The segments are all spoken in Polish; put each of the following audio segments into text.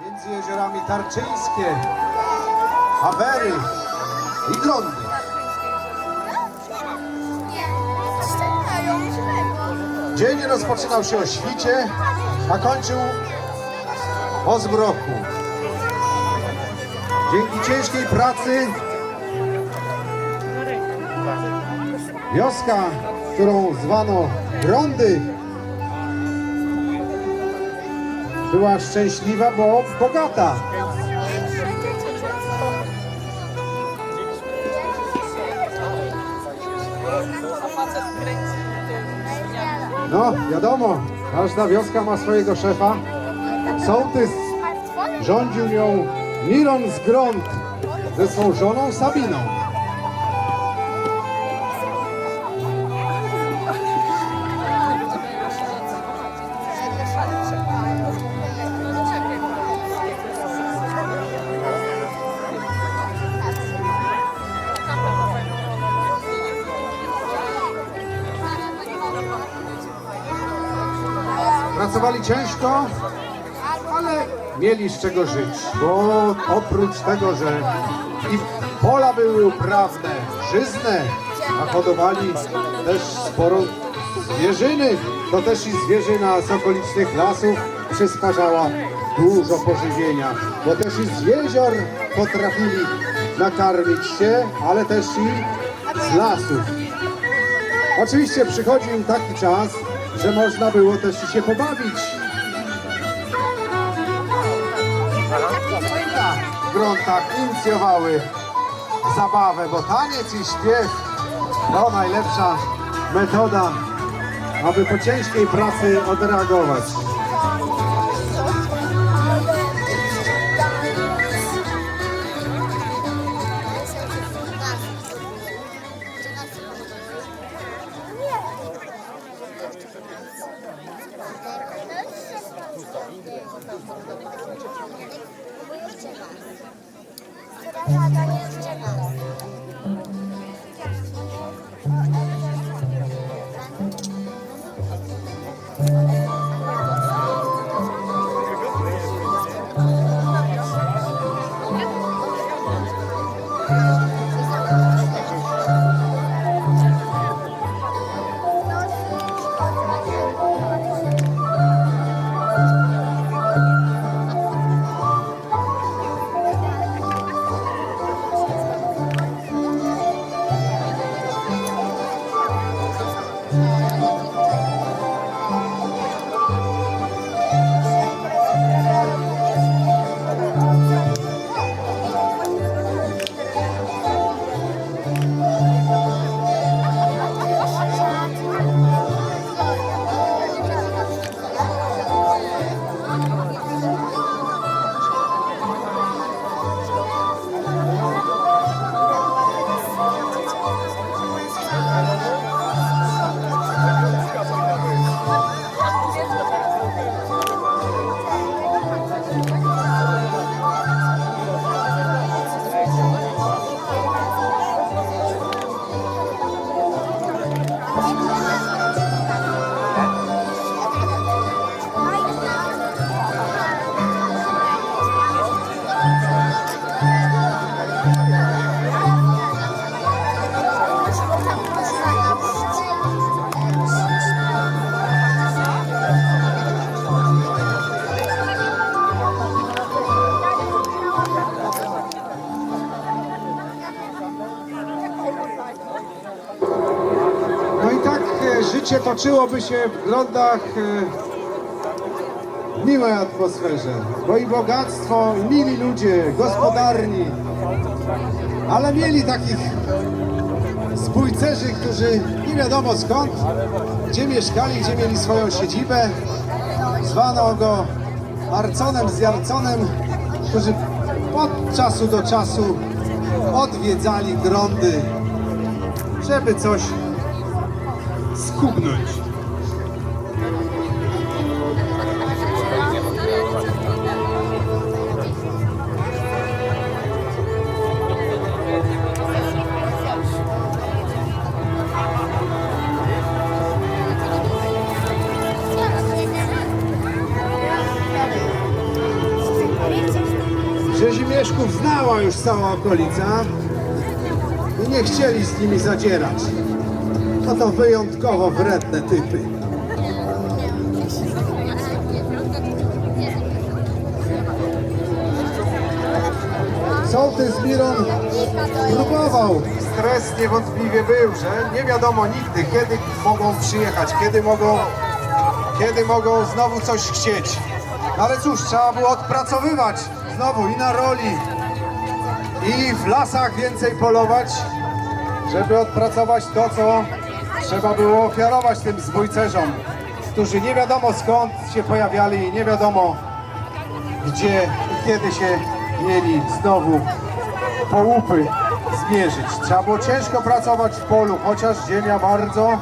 między jeziorami Tarczyńskie, Awery i Grądy. Dzień rozpoczynał się o świcie, a kończył o zmroku. Dzięki ciężkiej pracy wioska, którą zwano Grądy, była szczęśliwa, bo bogata. No, wiadomo, każda wioska ma swojego szefa. Sołtys rządził nią Miron z Grąd ze swą żoną Sabiną. Ale mieli z czego żyć, bo oprócz tego, że i pola były uprawne, żyzne, a hodowali też sporo zwierzyny, to też i zwierzyna z okolicznych lasów przysparzała dużo pożywienia, bo też i z jezior potrafili nakarmić się, ale też i z lasów. Oczywiście przychodził taki czas, że można było też i się pobawić. Gruntach inicjowały zabawę, bo taniec i śpiew to najlepsza metoda, aby po ciężkiej pracy odreagować. 你专业的 toczyłoby się w grondach e, w miłej atmosferze, bo i bogactwo, i mili ludzie, gospodarni, ale mieli takich spójcerzy, którzy nie wiadomo skąd, gdzie mieszkali, gdzie mieli swoją siedzibę. Zwano go Arconem z Jarconem, którzy od czasu do czasu odwiedzali grądy, żeby coś skubnąć. Znała już cała okolica i nie chcieli z nimi zadzierać. No to wyjątkowo wredne typy. Sołtys Miron próbował. Stres niewątpliwie był, że nie wiadomo nigdy, kiedy mogą przyjechać, kiedy mogą, kiedy mogą znowu coś chcieć. No ale cóż, trzeba było odpracowywać znowu i na roli, i w lasach więcej polować, żeby odpracować to, co trzeba było ofiarować tym zbójcerzom, którzy nie wiadomo skąd się pojawiali i nie wiadomo gdzie i kiedy się mieli znowu po łupy zmierzyć. Trzeba było ciężko pracować w polu, chociaż ziemia bardzo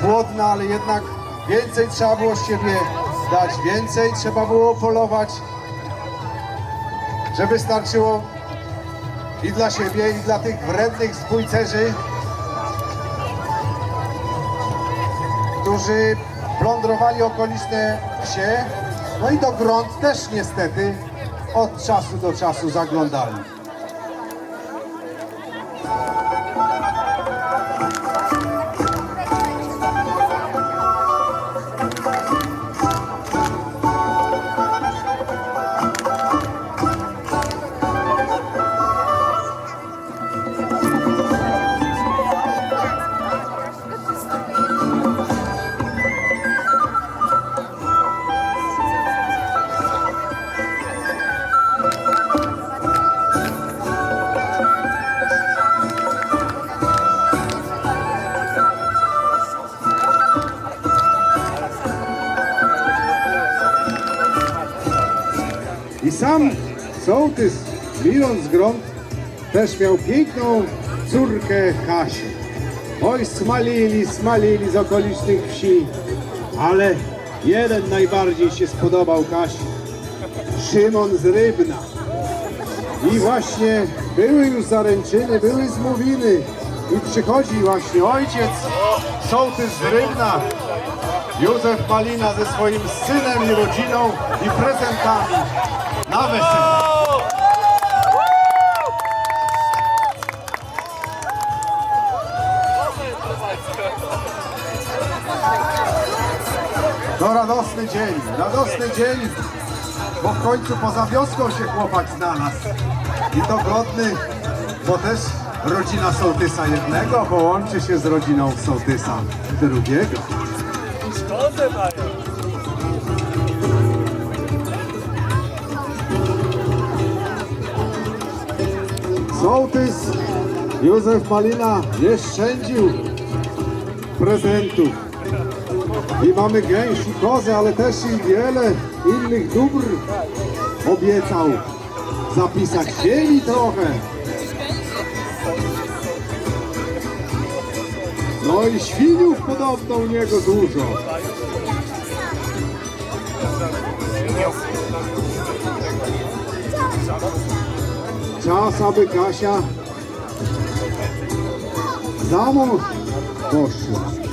płodna, ale jednak więcej trzeba było z siebie dać, więcej trzeba było polować, żeby starczyło i dla siebie, i dla tych wrednych zbójcerzy, którzy plądrowali okoliczne wsie, no i do grunt też niestety od czasu do czasu zaglądali. Sam sołtys Miron z Grąd też miał piękną córkę Kasię. Oj, smalili, smalili z okolicznych wsi, ale jeden najbardziej się spodobał Kasi. Szymon z Rybna. I właśnie były już zaręczyny, były zmówiny. I przychodzi właśnie ojciec, sołtys z Rybna, Józef Malina ze swoim synem i rodziną i prezentami na radosny dzień, radosny dzień, bo w końcu poza wioską się chłopak znalazł. I to godny, bo też rodzina sołtysa jednego połączy się z rodziną sołtysa drugiego. Sołtys Józef Malina nie szczędził prezentów. I mamy gęś i kozę, ale też i wiele innych dóbr obiecał zapisać. Ziemi trochę. No i świniów podobno u niego dużo. Czas, aby Kasia za mąż poszła.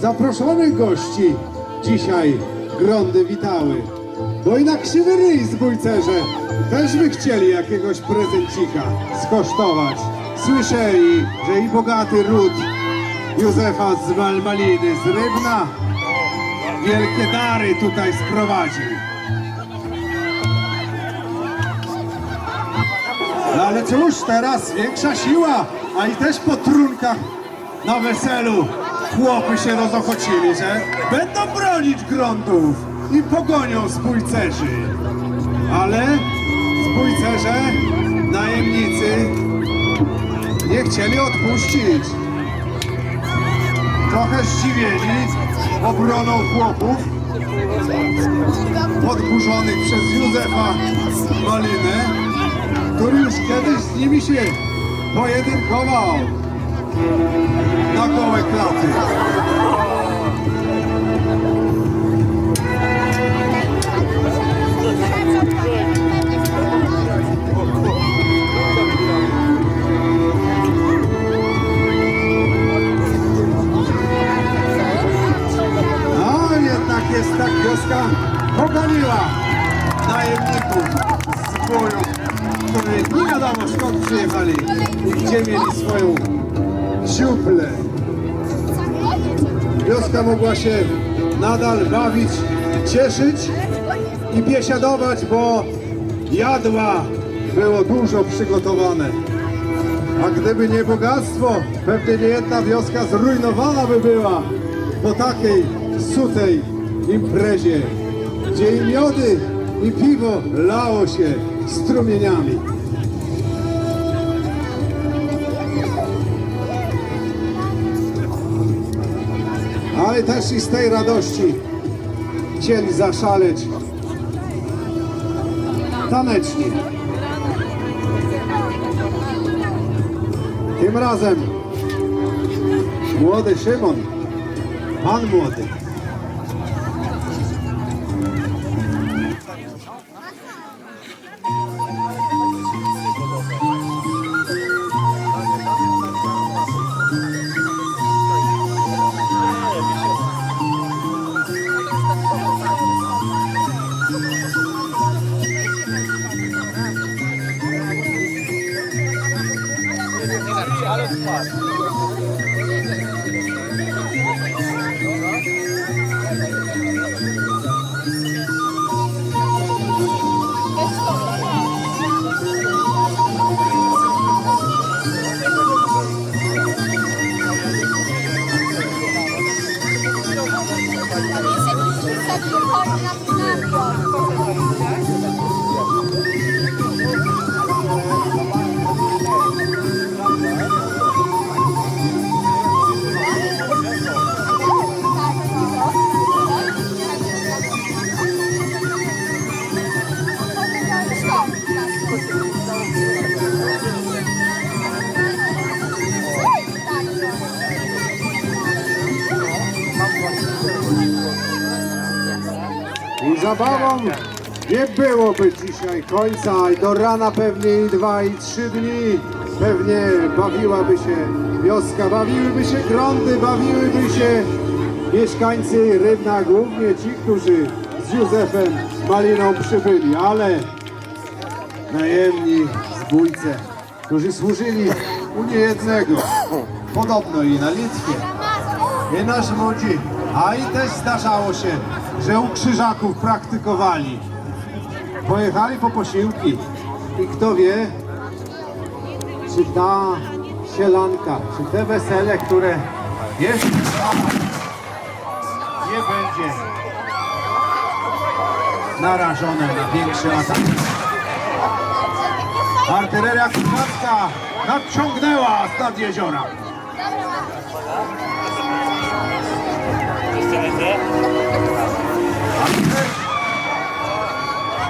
Zaproszonych gości dzisiaj grądy witały. Bo i na krzywy ryj zbójcerze też by chcieli jakiegoś prezencika skosztować. Słyszeli, że i bogaty ród Józefa z Malmaliny, z Rybna wielkie dary tutaj sprowadził. No ale cóż, teraz większa siła, a i też po trunkach na weselu chłopy się rozochocili, że będą bronić gruntów i pogonią zbójcerzy. Ale zbójcerze, najemnicy nie chcieli odpuścić. Trochę zdziwieni obroną chłopów podburzonych przez Józefa Malinę, który już kiedyś z nimi się pojedynkował na gołe klaty. No nadal bawić, cieszyć i biesiadować, bo jadła było dużo przygotowane. A gdyby nie bogactwo, pewnie nie jedna wioska zrujnowana by była po takiej sutej imprezie, gdzie i miody, i piwo lało się strumieniami. Ale też i z tej radości chcieli zaszaleć tanecznie. Tym razem młody Szymon, pan młody. Zabawą nie byłoby dzisiaj końca i do rana pewnie i dwa i trzy dni. Pewnie bawiłaby się wioska, bawiłyby się grądy, bawiłyby się mieszkańcy Rybna, głównie ci, którzy z Józefem Maliną przybyli, ale najemni zbójce, którzy służyli u niejednego, podobno i na Litwie, i na Żmudzi, a i też zdarzało się, że u krzyżaków praktykowali. Pojechali po posiłki i kto wie, czy ta sielanka, czy te wesele, które jeszcze nie będzie narażone na większy atak. Artyleria krzyżacka nadciągnęła z jeziora. Jeszcze.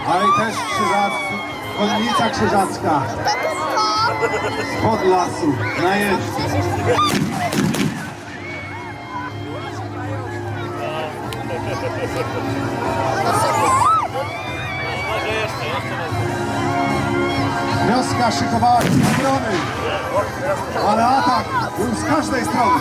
Ale też krzyżac, konnica krzyżacka spod lasu na lecę. Wioska szykowała się do obrony, ale atak był z każdej strony.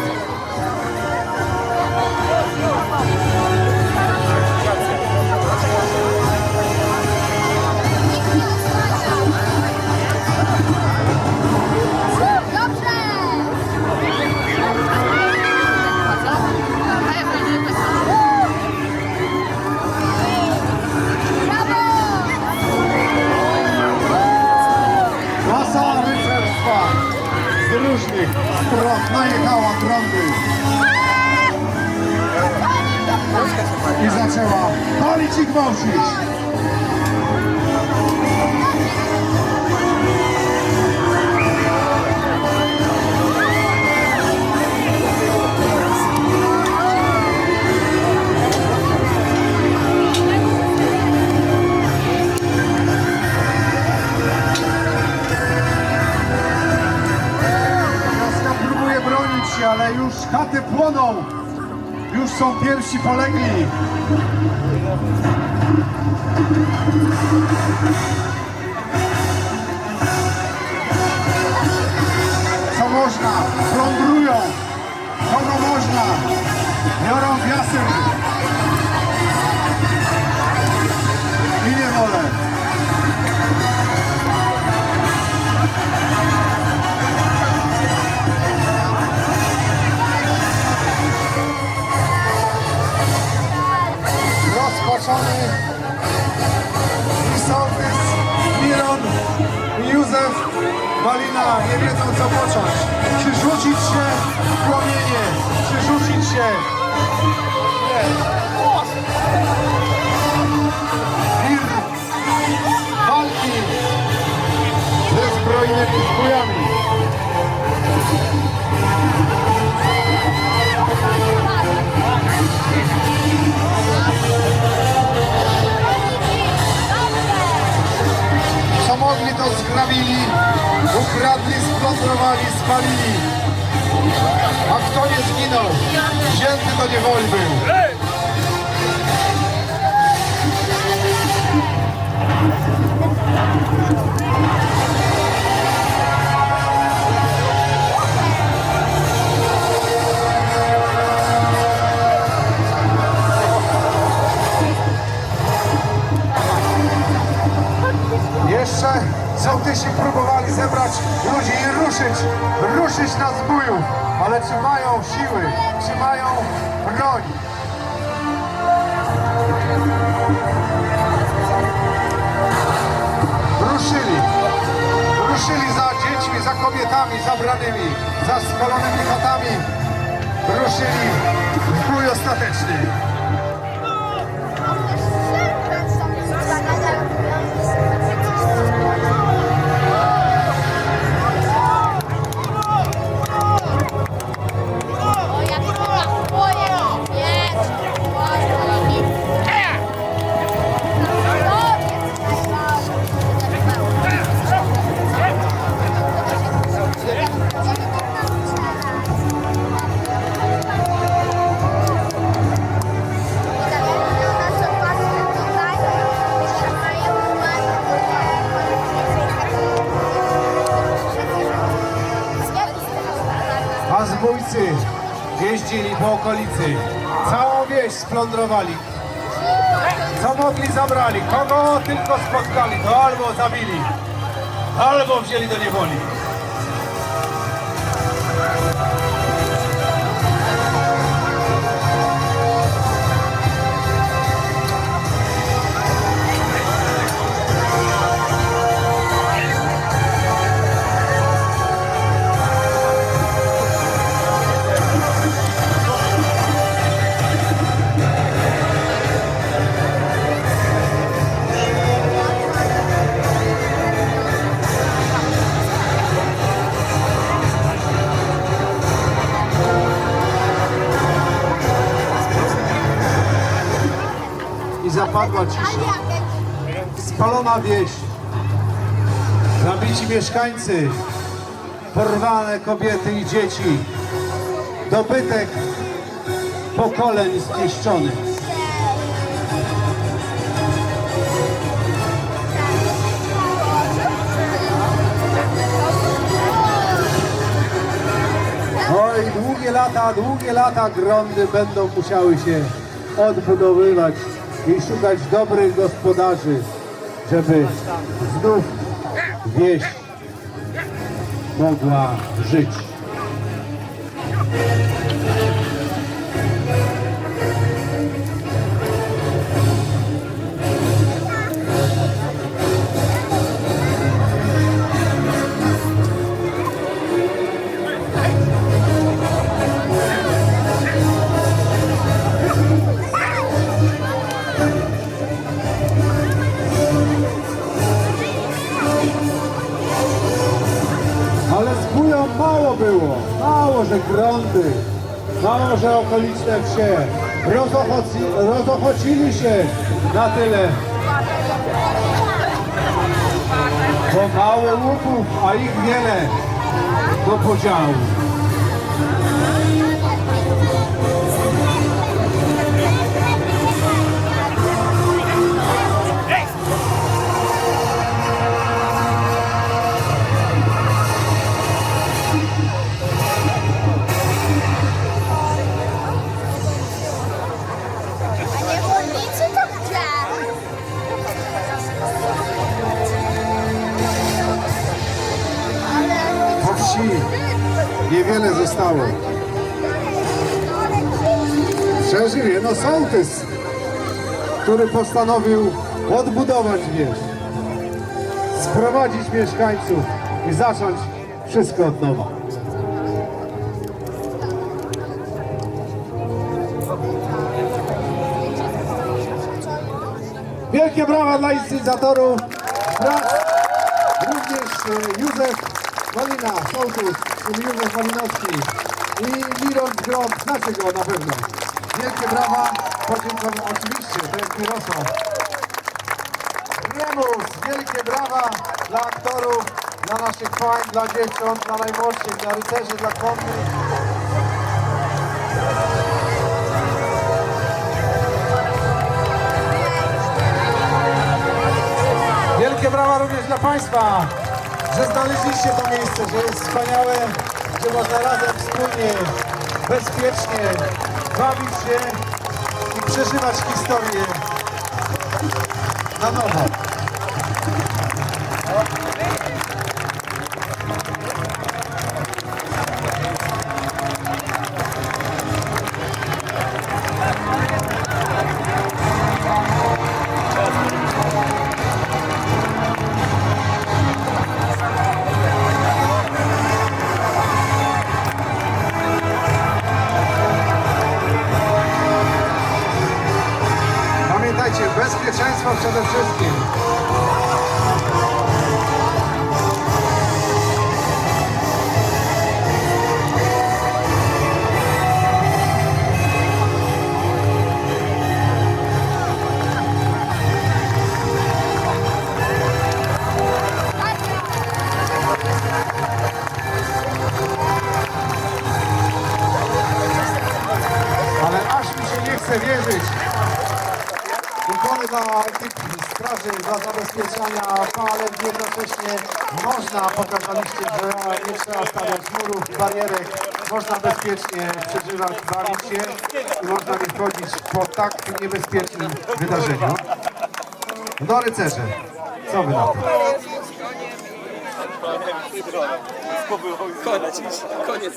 różnych stron najechała trąby. I zaczęła palić i gwałcić. Pierwsi polegli. Ukradli, splądrowali, spalili. A kto nie zginął, wzięty do niewoli był. Jeszcze sołtysi próbowali zebrać ludzi i ruszyć, ruszyć na zbóju, ale czy mają siły, czy mają broń? Ruszyli, ruszyli za dziećmi, za kobietami zabranymi, za spalonymi chatami, ruszyli w bój ostateczny. A zbójcy jeździli po okolicy, całą wieś splądrowali. Co mogli zabrali, kogo tylko spotkali, to albo zabili, albo wzięli do niewoli. Zapadła cisza. Spalona wieś. Zabici mieszkańcy. Porwane kobiety i dzieci. Dobytek pokoleń zniszczony. Oj, długie lata, długie lata grądy będą musiały się odbudowywać i szukać dobrych gospodarzy, żeby znów wieś mogła żyć. Że Grądy, Małże okoliczne wsie rozochoci, rozochocili się na tyle, bo mało łupów, a ich wiele do podziału. Który postanowił odbudować wieś, sprowadzić mieszkańców i zacząć wszystko od nowa. Wielkie brawa dla inicjatorów. Również e, Józef Malina, sołtys, czyli Józef Malinowski i Miron Grąb, znacie go na pewno. Wielkie brawa, podziękowania oczywiście, to jest Mirosław. Remus, wielkie brawa dla aktorów, dla naszych pań, dla dziewcząt, dla najmłodszych, dla rycerzy, dla konnych. Wielkie brawa również dla Państwa, że znaleźliście to miejsce, że jest wspaniałe, że można razem wspólnie, bezpiecznie bawić się przeżywać historię na nowo. Można, pokazaliście, że nie trzeba stawiać murów, barierek, można bezpiecznie przeżywać, bawić się i można nie wchodzić po tak niebezpiecznym wydarzeniu. No rycerze, co wy na to? Koniec. Koniec.